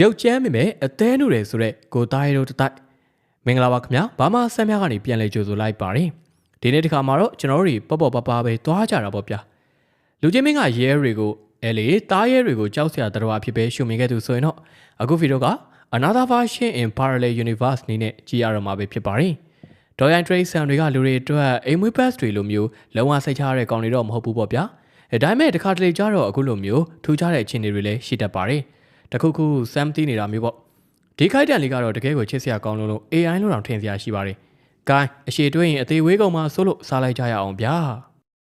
ရုပ်ကြမ်းမိမဲ့အသေးနုတယ်ဆိုတော့ကိုသားရီတို့တတိုက်မင်္ဂလာပါခင်ဗျာဘာမှဆမ်းများကနေပြန်လဲကြိုဆိုလိုက်ပါတယ်ဒီနေ့ဒီခါမှာတော့ကျွန်တော်တို့တွေပေါ့ပေါ့ပါပါပဲသွားကြတာပေါ့ဗျာလူချင်းမင်းကရဲတွေကိုအဲလေတားရဲတွေကိုကြောက်စရာတော်အဖြစ်ပဲရှုမြင်ခဲ့သူဆိုရင်တော့အခုဗီဒီယိုက Another Version in Parallel Universe နည်းနဲ့ကြည့်ရတော့မှာပဲဖြစ်ပါတယ်ဒေါ်ယန်ထရိတ်ဆန်တွေကလူတွေအတွက်အိမ်မွေးပတ်တွေလိုမျိုးလုံဝစိတ်ချရတဲ့ကောင်တွေတော့မဟုတ်ဘူးပေါ့ဗျာအဲဒါပေမဲ့တခါတလေကျတော့အခုလိုမျိုးထူးခြားတဲ့အခြေအနေတွေလည်းရှိတတ်ပါတယ် တခုခုစမ်းသိနေတာမျိုးပေါ့ဒီခိုက်တန်လေးကတော့တကယ်ကိုချစ်စရာကောင်းလို့လို့ AI လို့တောင်ထင်စရာရှိပါတယ်။ဂိုင်းအရှိတွေးရင်အသေးဝေးကောင်မှဆိုလို့စားလိုက်ကြရအောင်ဗျာ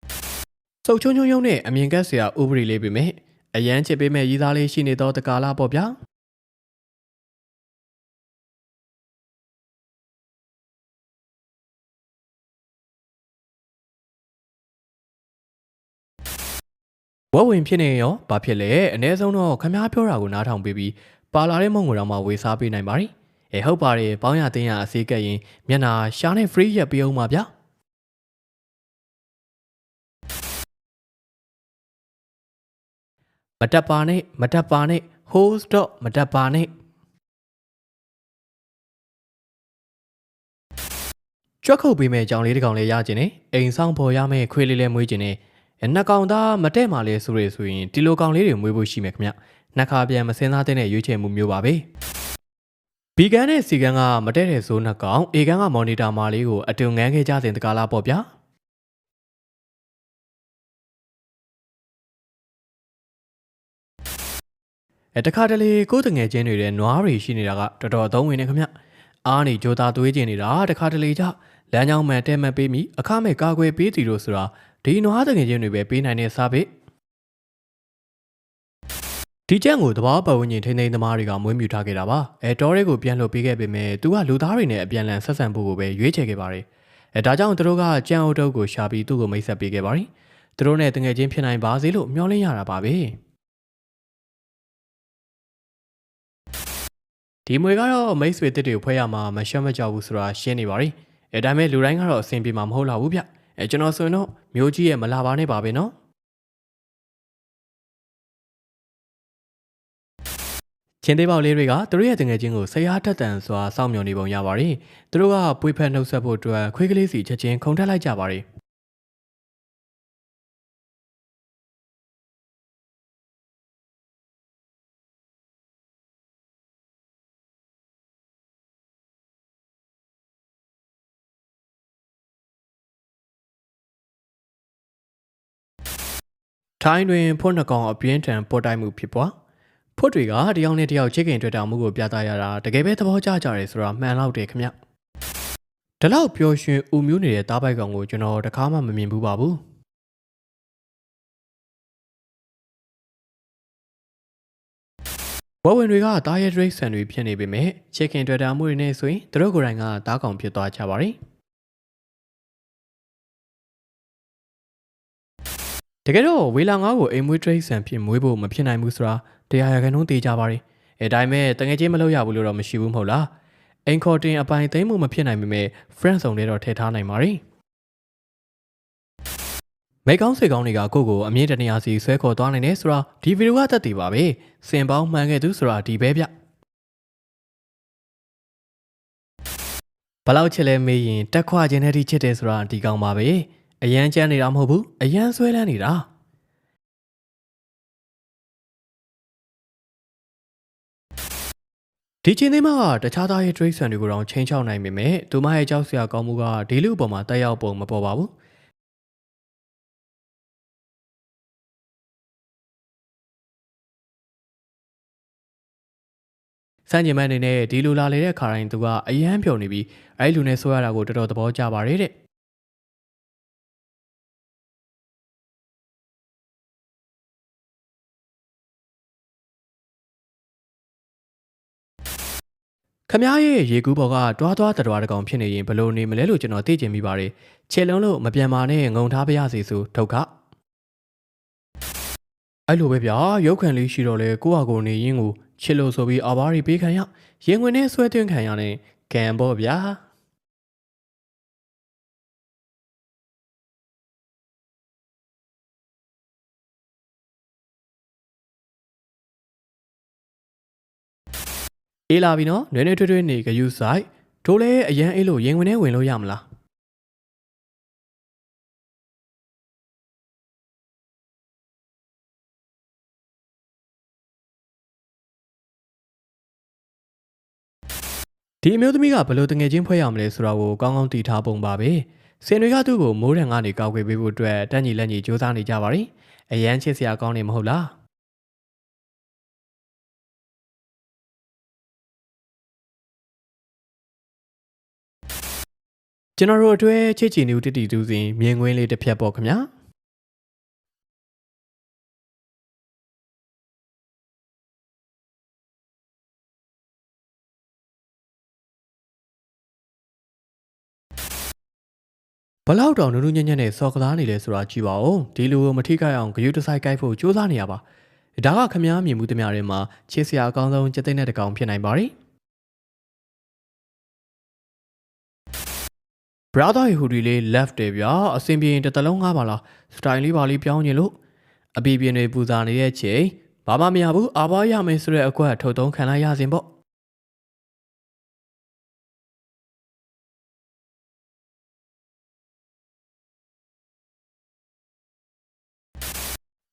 ။စုပ်ချုံချုံယုံနဲ့အမြင်ကက်စရာဥပဒေလေးပဲမဲ့အရန်ချစ်ပေးမဲ့ရည်သားလေးရှိနေတော့တကာလာပေါ့ဗျာ။ ဝက်ဝင်ဖြစ်နေရောဘာဖြစ်လဲအ ਨੇ ဆုံးတော့ခမားပြောတာကိုနားထောင်ပေးပြီးပါလာတဲ့မုံကိုတော့မှဝေစားပေးနိုင်ပါ ರಿ အဲဟုတ်ပါတယ်ပေါင်းရတင်းရအစေးကက်ရင်မျက်နာရှားနဲ့ free ရက်ပေးအောင်ပါဗျာမတက်ပါနဲ့မတက်ပါနဲ့ host တော့မတက်ပါနဲ့ကြွက်ခုတ်ပေးမဲ့ကြောင်လေးတစ်ကောင်လေးရခြင်းနဲ့အိမ်ဆောင်ပေါ်ရမဲ့ခွေးလေးလေးမွေးခြင်းနဲ့အဲ နှစ်ကောင်သားမတဲ့မှလဲဆိုရဆိုရင်ဒီလိုကောင်လေးတွေမွေးဖို့ရှိမယ်ခင်ဗျနှစ်ခါပြန်မစင်းသားတဲ့ရွေးချယ်မှုမျိုးပါပဲဘီကန်နဲ့စီကန်ကမတဲ့တဲ့ဆိုနှစ်ကောင်အေကန်ကမော်နီတာမာလေးကိုအတူငန်းခဲ့ကြစဉ်တကားလားပေါ့ဗျာအဲတခါတလေကိုယ်တငယ်ချင်းတွေတဲ့နွားတွေရှိနေတာကတော်တော်သုံးဝင်နေခင်ဗျအားနေကြိုးသားသွေးကျင်နေတာတခါတလေကြလမ်းကြောင်းမှန်တဲမှန်ပေးမိအခမဲ့ကာကွယ်ပေးတီလို့ဆိုတာ ဒီနွားတငယ်ချင်းတွေပဲပေးနိုင်တဲ့စားပေဒီကျန့်ကိုတဘာပတ်ဝန်းကျင်ထိန်းသိမ်းသမားတွေကမွေးမြူထားခဲ့တာပါအဲတောရဲကိုပြန်လှုပ်ပေးခဲ့ပေမဲ့သူကလူသားတွေနဲ့အပြန်အလှန်ဆက်ဆံဖို့ကိုပဲရွေးချယ်ခဲ့ပါတယ်အဲဒါကြောင့်သူတို့ကကြံအုပ်တုပ်ကိုရှာပြီးသူ့ကိုမိတ်ဆက်ပေးခဲ့ပါတယ်သူတို့နဲ့တငယ်ချင်းဖြစ်နိုင်ပါစေလို့မျှော်လင့်ရတာပါပဲဒီမွေကတော့မိတ်ဆွေတစ်တွေဖွဲ့ရမှာမရှက်မကြောက်ဘူးဆိုတာရှင်းနေပါပြီအဲဒါမဲ့လူတိုင်းကတော့အဆင်ပြေမှာမဟုတ်တော့ဘူးဗျ အဲကျွန်တော်ဆိုရင်တော့မျိုးကြီးရဲ့မလာပါနဲ့ပါပဲနော်ချင်းသေးပေါက်လေးတွေကသူတို့ရဲ့တငယ်ချင်းကိုဆရာတက်တန်စွာစောင့်မျှော်နေပုံရပါတယ်သူတို့ကပွေဖက်နှုတ်ဆက်ဖို့အတွက်ခွေးကလေးစီချက်ချင်းခုန်ထက်လိုက်ကြပါတယ် ထိုင်းတွင်ဖွတ်နှကောင်အပြင်းထန်ပေါ်တိုက်မှုဖြစ်ပွားဖွတ်တွေကတယောက်နဲ့တယောက်ချစ်ခင်တွေ့တာမှုကိုပြသရတာတကယ်ပဲသဘောကျကြတယ်ဆိုတာမှန်တော့တယ်ခင်ဗျဒီလောက်ပျော်ရွှင်ဦးမျိုးနေတဲ့တားပိုက်ကောင်ကိုကျွန်တော်တခါမှမမြင်ဘူးပါဘူးဝဝင်တွေကတားရဲဒရိတ်ဆန်တွေဖြစ်နေပေမဲ့ချစ်ခင်တွေ့တာမှုတွေနဲ့ဆိုရင်သူတို့ကိုယ်တိုင်ကတားကောင်ဖြစ်သွားကြပါရီ တကယ်တော့ဝေလာငါးကိုအိမ်မွေးဒရိတ်ဆန်ဖြစ်မွေးဖို့မဖြစ်နိုင်ဘူးဆိုတာတရားရခဏုံးသေးကြပါရီအဲဒါပေမဲ့တငယ်ချင်းမလုပ်ရဘူးလို့တော့မရှိဘူးမဟုတ်လားအိမ်ခေါ်တင်အပိုင်သိမ်းမှုမဖြစ်နိုင်ပေမဲ့ friend ဆောင်တွေတော့ထည့်ထားနိုင်ပါရီမိကောင်းစေကောင်းတွေကကိုယ့်ကိုအမြင့်တနေရာစီဆွဲခေါ်သွားနိုင်တယ်ဆိုတာဒီဗီဒီယိုကသက်တည်ပါပဲစင်ပေါင်းမှန်ခဲ့သူဆိုတာဒီပဲဗျဘလောက်ချစ်လဲမေးရင်တက်ခွခြင်းနဲ့ထိချစ်တယ်ဆိုတာဒီကောင်ပါပဲ အရန်ချမ်းနေတာမဟုတ်ဘူးအရန်ဆွဲလန်းနေတာဒီချင်းသေးမှာတခြားသားရဲ့ trade ဆန်တွေကိုတော့ချင်းချောက်နိုင်ပေမဲ့သူမရဲ့ကြောက်စရာကောင်းမှုကဒီလူအပေါ်မှာတက်ရောက်ပုံမပေါ်ပါဘူးစံကျင်မအနေနဲ့ဒီလူလာလေတဲ့ခါတိုင်းသူကအယမ်းပြုံနေပြီးအဲ့လူနဲ့ဆိုရတာကိုတော်တော်သဘောကျပါတယ်တဲ့ ခမားရဲ့ရေကူးပေါ်ကတွားတွားတတော်တကောင်ဖြစ်နေရင်ဘလို့နေမလဲလို့ကျွန်တော်သိချင်မိပါတယ်ခြေလုံးလို့မပြန်ပါနဲ့ငုံထားပါရစေဆိုဒုက္ခအဲ့လိုပဲဗျာရုပ်ခံလေးရှိတော့လေကိုယ့်ဟာကိုယ်နေရင်းကိုချစ်လို့ဆိုပြီးအဘာရီပေးခံရရင်ဝင်နဲ့ဆွဲသွင်းခံရတဲ့ကံပေါ့ဗျာ အေးလာပြီနော်နွေနွေထွေးထွေးနေကယူဆိုင်တို့လည်းအရန်အေးလို့ရင်ဝင်ထဲဝင်လို့ရမလားဒီအမျိုးသမီးကဘယ်လိုတငယ်ချင်းဖွဲ့ရမလဲဆိုတာကိုကောင်းကောင်းသိထားပုံပါပဲစင်တွေကသူ့ကိုမိုးရံကနေကောက်ွယ်ပေးဖို့အတွက်တက်ညီလက်ညီစူးစမ်းနေကြပါရီအရန်ချစ်စရာကောင်းနေမဟုတ်လား ကျွန်တော်တို့အတွဲချစ်ချီနူတတီတူးစဉ်မြင်ကွင်းလေးတစ်ဖြတ်ပေါ့ခင်ဗျာဘလောက်တောင်နူးနူးညံ့ညံ့နဲ့စော်ကစားနေလဲဆိုတာကြည့်ပါဦးဒီလူကိုမထိခိုက်အောင်ဂရုတစိုက်ကိုက်ဖို့ကြိုးစားနေရပါဒါကခမားမြင်မှုတများတွေမှာချစ်စရာအကောင်းဆုံးစက်သိမ်းတဲ့တကောင်ဖြစ်နိုင်ပါ ರಿ brother ဟူဒီလေး left တယ်ဗျာအစင်ပြေရင်တစ်တလုံးငါးပါလားစတိုင်လေးပါလေးပြောင်းရင်လို့အပီပြင်းတွေပူဇာနေတဲ့ချိန်ဘာမှမရဘူးအာဘာရမယ်ဆိုတဲ့အကွက်ထုတ်သုံးခံလိုက်ရစဉ်ပေါ့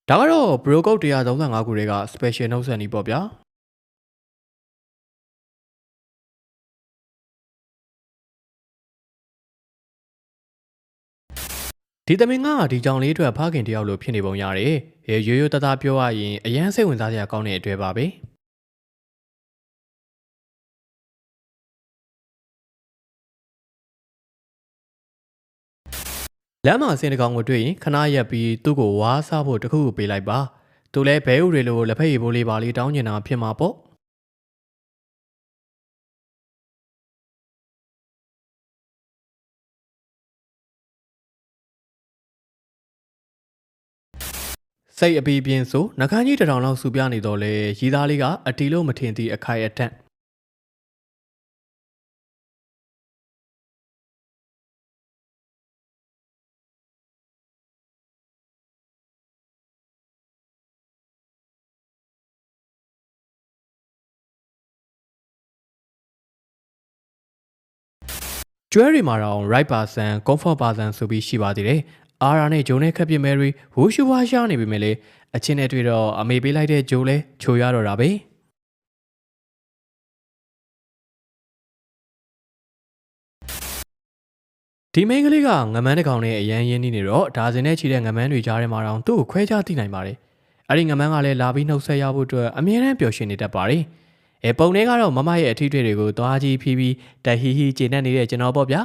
ဒါကတော့ bro code 135ခုတွေက special note ဆက်နေပေါ့ဗျာ ဒီသမင်ကဒီကြောင်လေးအတွက်ဖခင်တယောက်လိုဖြစ်နေပုံရတယ်။ရေရိုးရိုးသားသားပြောရရင်အရန်စိတ်ဝင်စားစရာကောင်းတဲ့အတွေ့ပါပဲ။လမ်းမှာဆင်းတကောင်ကိုတွေ့ရင်ခဏရက်ပြီးသူ့ကိုဝါးစားဖို့တခုခုပေးလိုက်ပါ။သူလည်းဘဲဥတွေလိုလက်ဖက်ရည်ဘိုးလေးပါလေးတောင်းနေတာဖြစ်မှာပေါ့။ စိတ်အပီပြင်းဆိုနှကန်းကြီးတစ်ထောင်လောက်စူပြနေတော့လေရီသားလေးကအတီလို့မထင်သည့်အခိုင်အတန့်ကျွဲတွေမှာတော့ right person comfort person ဆိုပြီးရှိပါသေးတယ် အာရာနဲ့ဂျိုနဲ့ခက်ပြမယ်ရီဝူရှူဝါရှာနေပြီမဲ့လေအချင်းနဲ့တွေ့တော့အမေပေးလိုက်တဲ့ဂျိုလဲချိုရတော့တာပဲဒီမိန်းကလေးကငမန်းတစ်ကောင်နဲ့အရန်ရင်းနေနေတော့ဒါစင်နဲ့ချီတဲ့ငမန်းတွေကြားထဲမှာတော့သူ့ကိုခွဲခြားသိနိုင်ပါတယ်အဲ့ဒီငမန်းကလည်းလာပြီးနှုတ်ဆက်ရဖို့အတွက်အမြဲတမ်းပျော်ရွှင်နေတတ်ပါတယ်အဲပုံထဲကတော့မမရဲ့အထီးတွေတွေကိုသွားကြီးဖြီးပြီးတဟီဟီကျေနပ်နေတဲ့ကျွန်တော်ပေါ့ဗျာ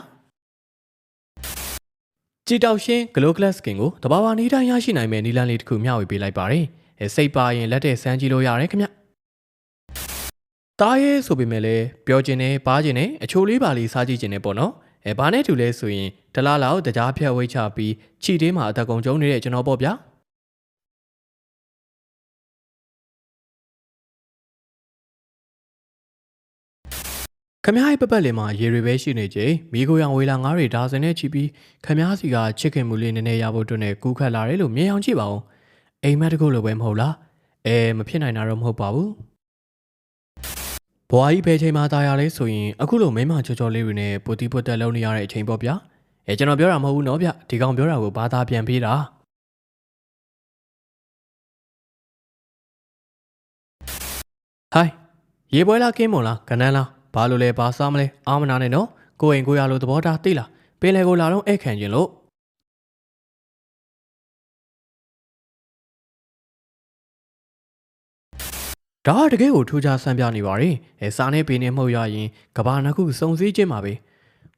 ကြည်တောက်ရှင်း Glow Glass Skin ကိုတဘာဝနေတိုင်းရရှိနိုင်မယ့်နီလန်းလေးတစ်ခုမျှဝေပေးလိုက်ပါတယ်။အဲစိတ်ပါရင်လက်တဲ့စမ်းကြည့်လို့ရတယ်ခင်ဗျ။တားရဲဆိုပေမဲ့လည်းပြောချင်တယ်ပါချင်တယ်အချိုလေးပါလေးစားကြည့်ချင်တယ်ပေါ့နော်။အဲဘာနဲ့တူလဲဆိုရင်ဒလားလောက်တကြားဖြတ်ဝိတ်ချပြီးခြိသေးမှာအသက်ကုန်ကျုံနေတဲ့ကျွန်တော်ပေါ့ဗျာ။ ခမားရဲ့ပပတ်လင်မှာရေတွေပဲရှိနေကြမိကိုရောင်ဝေလာငါးတွေဒါစင်နဲ့ချီပြီးခမားစီကချစ်ခင်မှုလေးနည်းနည်းရဖို့အတွက်နဲ့ကူးခတ်လာတယ်လို့မြင်အောင်ကြည့်ပါဦးအိမ်မက်တကုတ်လိုပဲမဟုတ်လားအဲမဖြစ်နိုင်တာတော့မဟုတ်ပါဘူးဘွာကြီးဘယ်ချိန်မှตายရလဲဆိုရင်အခုလိုမိမချောချောလေးတွေနဲ့ပူတီပုတ်တက်လုံးနေရတဲ့အချိန်ပေါ့ဗျာအဲကျွန်တော်ပြောတာမဟုတ်ဘူးနော်ဗျဒီကောင်ပြောတာကိုဘာသာပြန်ပေးတာဟိုင်းရေပွဲလားကင်းမွန်လားကနန်းလား ဘာလို့လဲဘာစားမလဲအာမနာနဲ့နော်ကိုအိမ်ကိုရလို့သဘောထားသိလားပင်လေကိုလာတော့ဧည့်ခံခြင်းလို့ဒါတကယ်ကိုထူးခြားဆန်းပြနေပါရင်အဲစားနေပင်နေမှုတ်ရရင်ကဘာနှစ်ခုစုံစည်းခြင်းပါပဲ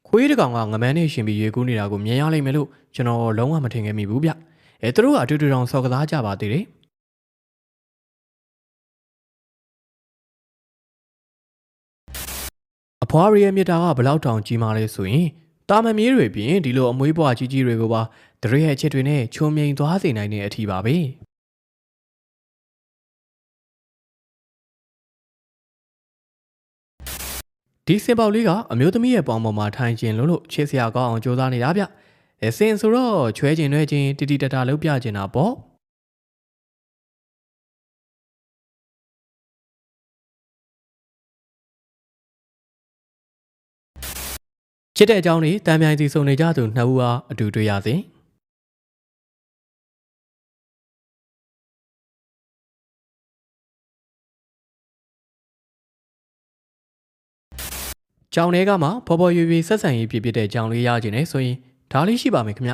ခွေးတကောင်ကငမန်းနဲ့ရှင်ပြီးရေကူးနေတာကိုမြင်ရလိမ့်မယ်လို့ကျွန်တော်လုံးဝမထင်ခဲ့မိဘူးဗျအဲသူတို့ကအတူတူတောင်စော်ကစားကြပါသေးတယ် ဖွားရီရဲ့မြစ်တာကဘလောက်တောင်ကြီးမားလဲဆိုရင်တာမမြေးတွေပြင်ဒီလိုအမွေးပွားကြီးကြီးတွေကိုပါတရေရဲ့ချစ်တွေနဲ့ချုံမြိန်သွားစေနိုင်တဲ့အထီးပါပဲဒီစင်ပေါက်လေးကအမျိုးသမီးရဲ့ပေါင်ပေါ်မှာထိုင်ခြင်းလို့လို့ချစ်စရာကောင်းအောင်ကြိုးစားနေတာဗျ။အစင်ဆိုတော့ချွဲခြင်းနှဲခြင်းတီတီတတာလုပ်ပြခြင်းတာပေါ့။ ချစ်တဲ့အကြောင်းတွေတန်မြိုင်စီစုံနေကြသူနှစ်ဦးအားအတူတွေ့ရစဉ်ကြောင်တွေကမှဖော်ဖော်ရွေရွေဆက်ဆံရေးပြည့်ပြည့်တဲ့ကြောင်လေးရခြင်းနဲ့ဆိုရင်ဒါလေးရှိပါမယ်ခင်ဗျ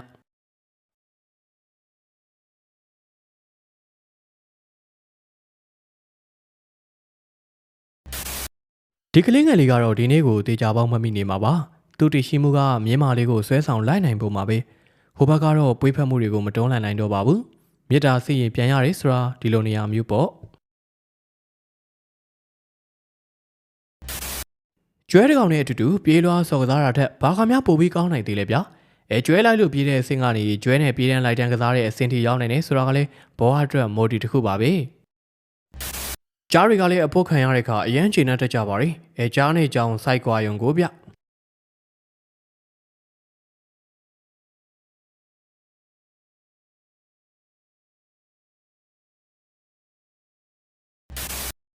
ဒီကလေးငယ်လေးကတော့ဒီနေ့ကိုတေချာပေါင်းမမိနေမှာပါ သူတည်ရှိမှုကမြင်းမာလေးကိုဆွဲဆောင်လိုက်နိုင်ပုံမှာပဲဟိုဘက်ကတော့ပွေးဖက်မှုတွေကိုမတွန်းလှန်နိုင်တော့ပါဘူးမေတ္တာစီရင်ပြန်ရတယ်ဆိုတာဒီလိုနေရာမျိုးပေါ့ကျွဲတကောင်နဲ့အတူတူပြေးလွှားစော်ကစားတာထက်ဘာကများပိုပြီးကောင်းနိုင်သေးလဲဗျာအဲကျွဲလိုက်လို့ပြေးတဲ့အဆင့်ကနေကျွဲနဲ့ပြေးတန်းလိုက်တန်းကစားတဲ့အဆင့်ထိရောက်နိုင်တယ်ဆိုတာကလည်းဘောဟာအတွက်မော်ဒီတစ်ခုပါပဲကြားတွေကလည်းအဖို့ခံရတဲ့အခါအရန်ချိန်နဲ့တက်ကြပါရီအဲကြားနဲ့ကြောင်စိုက်ကွာယုံကိုဗျ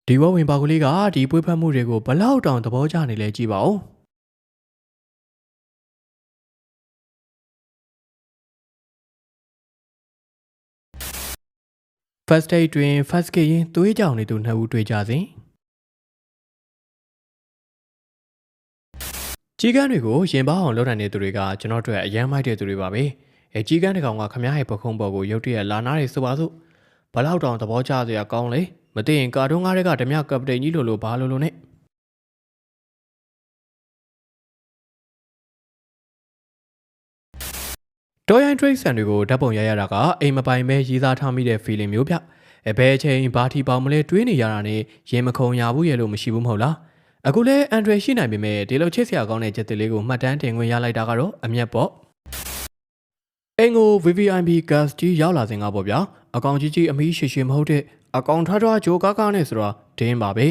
ဒီဝဝင်ပါကလေးကဒီပွေးဖက်မှုတွေကိုဘလောက်တောင်သဘောကျနေလဲကြည့်ပါဦး first aid တွင် first aid ရင်သွေးကြောင်နေသူနှစ်ဦးတွေ့ကြစဉ်ကြီးကန်းတွေကိုရင်ပေါအောင်လုပ်နိုင်တဲ့သူတွေကကျွန်တော်တို့အရန်မိုက်တဲ့သူတွေပါပဲအဲကြီးကန်းတစ်ကောင်ကခမားရဲ့ပခုံးပေါ်ကိုရုတ်တရက်လာနာတယ်ဆိုပါစို့ဘလောက်တောင်သဘောကျစရာကောင်းလေ မသိရင်ကာတွန်းကားတွေကဓမြကပတိန်ကြီးလိုလိုဘာလိုလိုနဲ့တော်ရိုင်း trade ဆန်တွေကိုဓာတ်ပုံရရတာကအိမ်မပိုင်ပဲရေးသားထားမိတဲ့ feeling မျိုးဗျအဘဲအချိန်ဘာထီပေါင်မလဲတွေးနေရတာနဲ့ရင်မခုံရဘူးရဲ့လို့မရှိဘူးမဟုတ်လားအခုလဲ Android ရှိနိုင်ပေမဲ့ဒီလိုချစ်စရာကောင်းတဲ့ချက်လေးကိုမှတ်တမ်းတင်ခွင့်ရလိုက်တာကတော့အမျက်ပေါ့အင်ကို VVIP gas ကြီးရောက်လာစဉ်ကပေါ့ဗျာ အကောင်ကြီးကြီးအမီးရှိရှိမဟုတ်တဲ့အကောင်ထားထားဂျိုကားကားနဲ့ဆိုတော့ဒင်းပါပဲ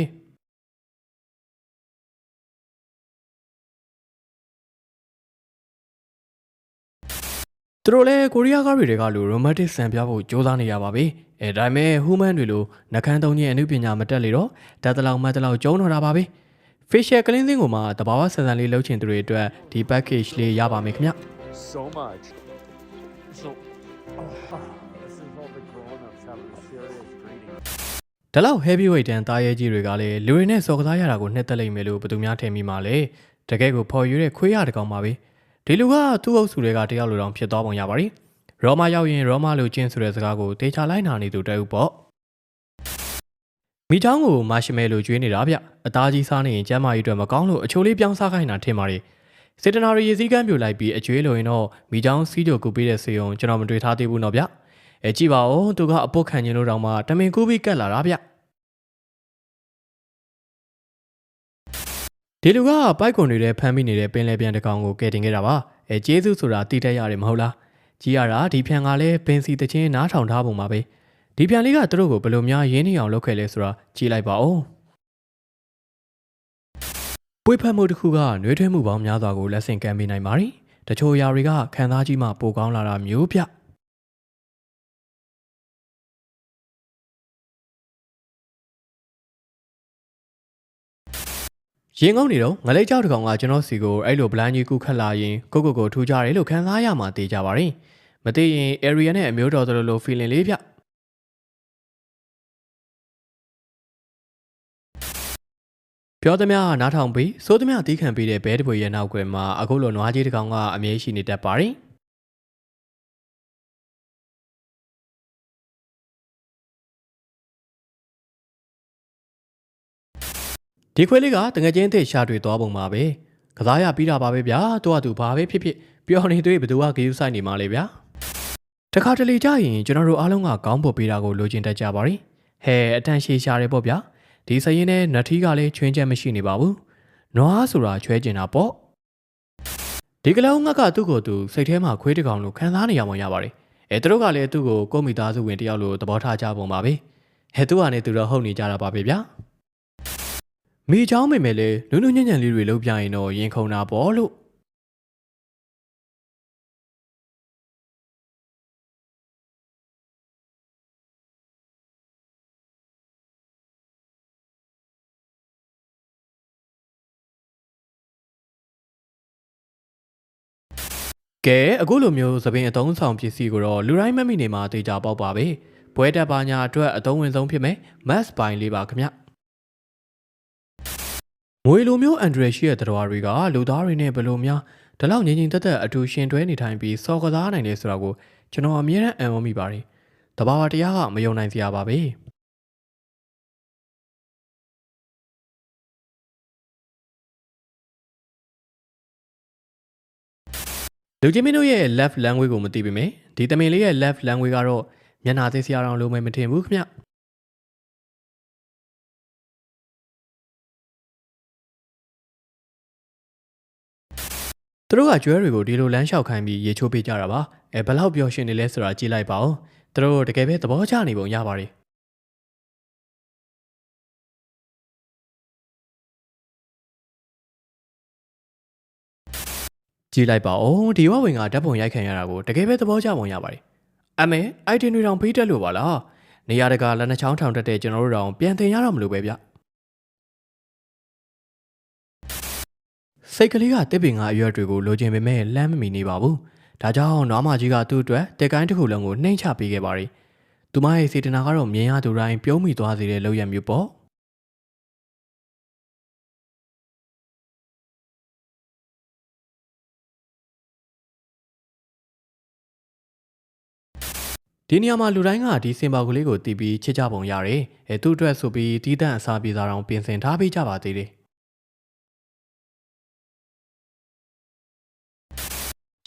သူတို့လည်းကိုရီးယားကားတွေတွေကလို romantic ဆန်ပြဖို့စူးစမ်းနေရပါပြီ။အဲဒါပေမဲ့ human တွေလိုနှကန်းသုံးခြင်းအမှုပညာမတက်လေတော့ဓာတ်တလောက်မတ်တလောက်ကျုံတော့တာပါပဲ။ facial cleansing ကိုမှတဘာဝဆန်ဆန်လေးလုပ်ချင်သူတွေအတွက်ဒီ package လေးရပါမယ်ခင်ဗျ။ so much. So, oh, ဒါလောက် heavyweight တန်သားရဲကြီးတွေကလည်းလူတွေနဲ့စော်ကစားရတာကိုနှစ်သက်လိမ့်မယ်လို့ဘယ်သူများထင်မိမှာလဲတကယ်ကိုဖော်ယူတဲ့ခွေးရတကောင်ပါပဲဒီလူကသူ့အုပ်စုတွေကတယောက်လိုတောင်ဖြစ်သွားပုံရပါတယ်ရောမရောက်ရင်ရောမလိုချင်းဆိုတဲ့စကားကိုတေချာလိုက်နာနေသူတအုပ်ပေါ့မိချောင်းကိုမာရှမဲလိုကျွေးနေတာဗျအသားကြီးစားနေရင်ကျမ်းမာရေးအတွက်မကောင်းလို့အချိုလေးပြောင်းစားခိုင်းတာထင်ပါတယ်စေတနာရီရေစည်းကမ်းပြိုလိုက်ပြီးအကျွေးလိုရင်တော့မိချောင်းစီးကြိုကူပေးတဲ့စေုံကျွန်တော်မတွေ့ထားသေးဘူးတော့ဗျ အဲကြည့်ပါဦးသူကအပုတ်ခံခြင်းလို့တောင်မှတမင်ကူးပြီးကတ်လာတာဗျဒီလူကပိုက်ကွန်တွေထဲဖမ်းမိနေတဲ့ပင်လယ်ပြန်တစ်ကောင်ကိုကယ်တင်ခဲ့တာပါအဲကျေးဇူးဆိုတာတည်တတ်ရတယ်မဟုတ်လားကြီးရတာဒီဖြန်ကလည်းပင်စီတချင်းနားထောင်ထားပုံပါပဲဒီဖြန်လေးကသူတို့ကိုဘယ်လိုများရင်းနှီးအောင်လုပ်ခဲ့လဲဆိုတာကြည့်လိုက်ပါဦးပွေးဖက်မှုတစ်ခုကနှွေးထွေးမှုပေါင်းများစွာကိုလက်ဆင့်ကမ်းပေးနိုင်ပါတယ်တချို့ຢာတွေကခံစားကြီးမှပိုကောင်းလာတာမျိုးပြ ရင်ငုံနေတော့ငလေးကြောက်တကောင်ကကျွန်တော်စီကိုအဲ့လိုဗလန်ကြီးကုခတ်လာရင်ကိုကိုကိုထူးကြတယ်လို့ခံစားရမှသိကြပါရင်မသိရင် area နဲ့အမျိုးတော်တို့လို feeling လေးဗျပြောသမျှနားထောင်ပြီးစိုးသမျှတီးခံပြီးတဲ့ဘဲတပွေရဲ့နောက်ကွယ်မှာအခုလိုနွားကြီးတကောင်ကအမြဲရှိနေတတ်ပါတယ် ဒီခွေးလေးကတငယ်ချင်းအစ်ရှာတွေ့သွားပုံပါပဲကစားရပြီးတာပါပဲဗျာသူကသူဘာပဲဖြစ်ဖြစ်ပြောနေတွေ့ဘသူကဂယူးဆိုင်နေမှာလေဗျာတခါတလေကြရင်ကျွန်တော်တို့အားလုံးကကောင်းဖို့ပေးတာကိုလိုချင်တတ်ကြပါရီဟဲအတန်ရှည်ရှာတယ်ပေါ့ဗျာဒီစရင်နဲ့နတ်ထီးကလည်းချွင်းချက်မရှိနေပါဘူးနွားဆိုတာချွဲကျင်တာပေါ့ဒီကလုံးငက်ကသူ့ကိုယ်သူစိတ်ထဲမှာခွေးတကောင်လိုခံစားနေရမှရပါတယ်အဲသူတို့ကလည်းသူ့ကိုကိုမိသားစုဝင်တယောက်လိုသဘောထားကြပုံပါပဲဟဲသူကလည်းသူတော့ဟုတ်နေကြတာပါပဲဗျာ မိချောင်းမိမယ်လေနုနုညံ့ညံ့လေးတွေလှုပ်ပြရင်တော့ရင်ခုန်တာပေါ့လို့ကဲအခုလိုမျိုးသပင်အသုံးဆောင်ပစ္စည်းကိုတော့လူတိုင်းမမိနေမှာတေချာပေါက်ပါပဲဘွဲတက်ပါညာအတွက်အသုံးဝင်ဆုံးဖြစ်မယ် mass ပိုင်းလေးပါခင်ဗျ ငွေလိုမျိုးအန်ဒရရှိရဲ့တရားတွေကလူသားတွေနဲ့ဘယ်လိုများဒီလောက်ငြိမ်ငြိမ်သက်သက်အတူရှင်တွဲနေထိုင်ပြီးစော်ကစားနိုင်တယ်ဆိုတာကိုကျွန်တော်အမြဲတမ်းအံ့ဩမိပါတယ်တဘာဝတရားကမယုံနိုင်စရာပါပဲလူချင်းမင်းတို့ရဲ့ left language ကိုမသိပေမဲ့ဒီတမင်လေးရဲ့ left language ကတော့မျက်နှာသိစရာတောင်လိုမယ်မထင်ဘူးခင်ဗျ တို့ကကျွဲတွေကိုဒီလိုလမ်းလျှောက်ခိုင်းပြီးရေချိုးပေးကြတာပါအဲဘယ်လောက်ပျော်ရွှင်နေလဲဆိုတာကြည့်လိုက်ပါဦးသူတို့တကယ်ပဲသဘောကျနေပုံရပါတယ်ကြည့်လိုက်ပါဦးဒီဝဝင်ကဓာတ်ပုံရိုက်ခံရတာကိုတကယ်ပဲသဘောကျပုံရပါတယ်အမေအိုက်တင်တွေတောင်ဖေးတက်လို့ပါလားနေရာတကာလက်နှချောင်းထောင်တက်တဲ့ကျွန်တော်တို့တောင်ပြန်တင်ရတော့မလို့ပဲဗျ စိတ်ကလေးကတစ်ပင်ကအရွက်တွေကိုလိုချင်ပေမဲ့လမ်းမမီနေပါဘူးဒါကြောင့်နွားမကြီးကသူ့အတွက်တက်ကိုင်းတစ်ခုလုံးကိုနှိမ့်ချပေးခဲ့ပါတယ်သူမရဲ့စေတနာကတော့မြင်ရသူတိုင်းပြုံးမိသွားစေတဲ့လောက်ရမျိုးပေါ့ဒီနေရာမှာလူတိုင်းကဒီစင်ပါကလေးကိုတီးပြီးချစ်ကြပုံရတယ်။အဲသူ့အတွက်ဆိုပြီးတီးတန့်အစာပြေစာတောင်ပြင်ဆင်ထားပေးကြပါသေးတယ်။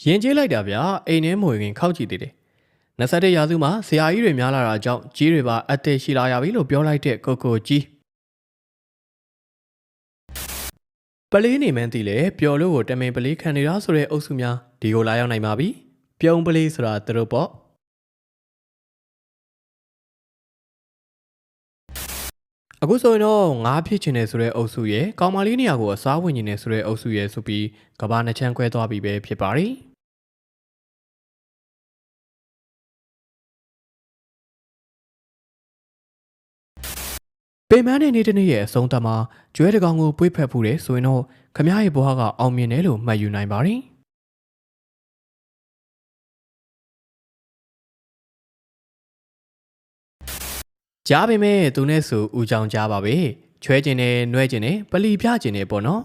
ရင်ကျေးလိုက်တာဗျာအိမ်ထဲမွေခင်ခောက်ကြည့်သေးတယ်။21ရာစုမှာဆရာကြီးတွေများလာတာကြောင့်ကြီးတွေပါအသက်ရှိလာရပြီလို့ပြောလိုက်တဲ့ကိုကိုကြီးပလေးနေမှန်းသိလေပျော်လို့ကိုတမင်ပလေးခံနေတာဆိုတဲ့အုပ်စုများဒီကိုလာရောက်နိုင်ပါပြီ။ပြုံးပလေးဆိုတာသူတို့ပေါ့အခုဆိုရင်တော့ငါးဖြစ်ချင်တယ်ဆိုတဲ့အုပ်စုရဲ့ကောင်မလေးနေရာကိုအစားဝင်နေတယ်ဆိုတဲ့အုပ်စုရဲ့ဆိုပြီးကဘာနှစ်ချမ်းခွဲသွားပြီပဲဖြစ်ပါတယ် ပေမန်းတဲ့နေ့တစ်နေ့ရဲ့အဆုံးသတ်မှာကျွဲတကောင်ကိုပွေးဖက်ဖူးတယ်ဆိုရင်တော့ခမ ्या ရဲ့ဘဝကအောင်မြင်တယ်လို့မှတ်ယူနိုင်ပါတယ်ကြားပေမဲ့သူနဲ့ဆိုဦးချောင်းကြားပါပဲချွဲကျင်တယ်နှွဲကျင်တယ်ပလီပြကျင်တယ်ပေါ့နော်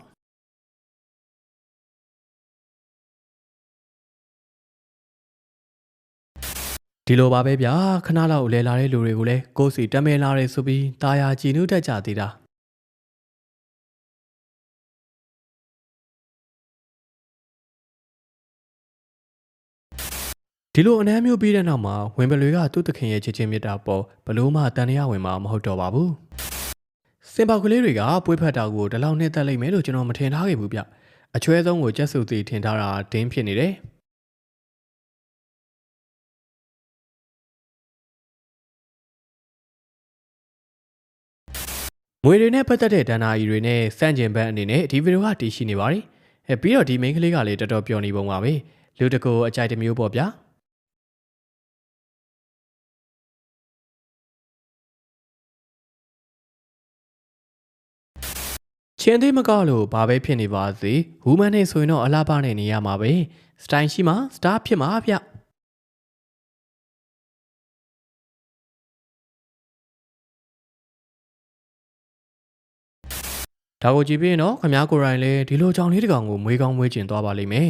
ဒီလိုပါပဲဗျာခဏလောက်လဲလာတဲ့လူတွေကိုလည်းကိုယ်စီတမဲလာတယ်ဆိုပြီးตาယာကြည်နုတက်ကြသေးတာဒီလိုအနှမ်းမျိုးပြီးတဲ့နောက်မှာဝင်ပလွေကသူ့သခင်ရဲ့ချစ်ချင်းမြတ်တာပေါ်ဘလို့မှတန်ရဝင်မှာမဟုတ်တော့ပါဘူးစင်ပေါက်ကလေးတွေကပွေးဖက်တာကိုဒီလောက်နဲ့တက်လိုက်မယ်လို့ကျွန်တော်မထင်ထားခဲ့ဘူးဗျအချွဲဆုံးကိုကြက်စုသေးထင်ထားတာဒင်းဖြစ်နေတယ် ငွေတွေနဲ့ပတ်သက်တဲ့ဒဏ္ဍာရီတွေနဲ့စန့်ကျင်ဘက်အနေနဲ့ဒီဗီဒီယိုကတည်ရှိနေပါတယ်။အဲပြီးတော့ဒီမိန်းကလေးကလည်းတော်တော်ပျော်နေပုံပါပဲ။လူတကူအကြိုက်တစ်မျိုးပေါ့ဗျာ။ချင်းသေးမကလို့ဘာပဲဖြစ်နေပါစေဝူမန်နဲ့ဆိုရင်တော့အလားပါနဲ့နေရမှာပဲစတိုင်ရှိမှာစတားဖြစ်မှာဗျ ဒါကိုကြည့်ပြီးရင်တော့ခမားကိုယ်တိုင်လည်းဒီလိုကြောင်လေးတစ်ကောင်ကိုမွေးကောင်းမွေးကျင်သွားပါလိမ့်မယ်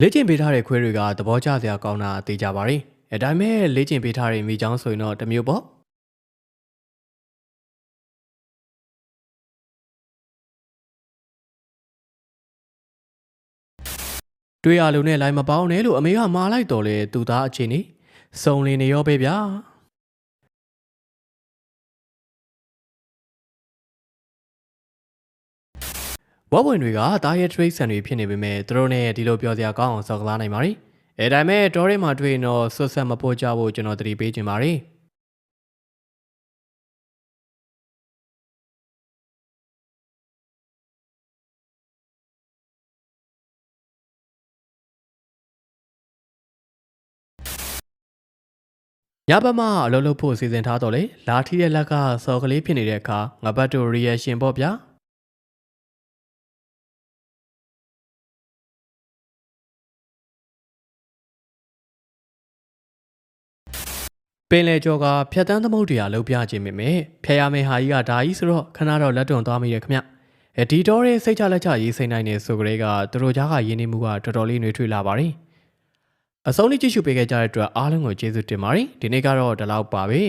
လေ့ကျင့်ပေးထားတဲ့ခွဲတွေကသဘောကျစရာကောင်းတာသိကြပါပြီအဲဒါပေမဲ့လေ့ကျင့်ပေးထားတဲ့မိချောင်းဆိုရင်တော့တစ်မျိုးပေါ့တွေ့ရလို့နဲ့လိုက်မပေါင်းနဲ့လို့အမေကမာလိုက်တော်လေသူသားအချင်းနေစုံလင်နေရောပဲဗျာ ဝက်ဝင်တွေကတားရဲ trade ဆန်တွေဖြစ်နေပေမဲ့သူတို့နဲ့ဒီလိုပြောစရာကောင်းအောင်စော်ကစားနိုင်ပါတယ်အဲဒါပေမဲ့တော်ရဲမှာတွေ့ရင်တော့ဆွတ်ဆက်မပို့ကြဖို့ကျွန်တော်သတိပေးချင်ပါတယ်ညဘက်မှအလုပ်လုပ်ဖို့စီစဉ်ထားတော့လေလာထီးတဲ့လက်ကစော်ကလေးဖြစ်နေတဲ့အခါငါဘတ်တို့ reaction ပေါ့ဗျာ ပင်လေကျော်ကဖြတ်တန်းသမုတ်တရားလှုပ်ပြခြင်းပေမဲ့ဖျက်ရမယ့်ဟာကြီးကဒါကြီးဆိုတော့ခဏတော့လက်တွန်သွားမိတယ်ခင်ဗျအဲဒီတော့ရဲ့စိတ်ချလက်ချရေးစိမ့်နိုင်နေဆိုကြတဲ့ကသူတို့ကြားကရင်းနှီးမှုကတော်တော်လေးနှွေးထွေးလာပါတယ်အဆုံးလေးကြည့်ရှုပေးခဲ့ကြတဲ့အတွက်အားလုံးကိုကျေးဇူးတင်ပါတယ်ဒီနေ့ကတော့ဒီလောက်ပါပဲ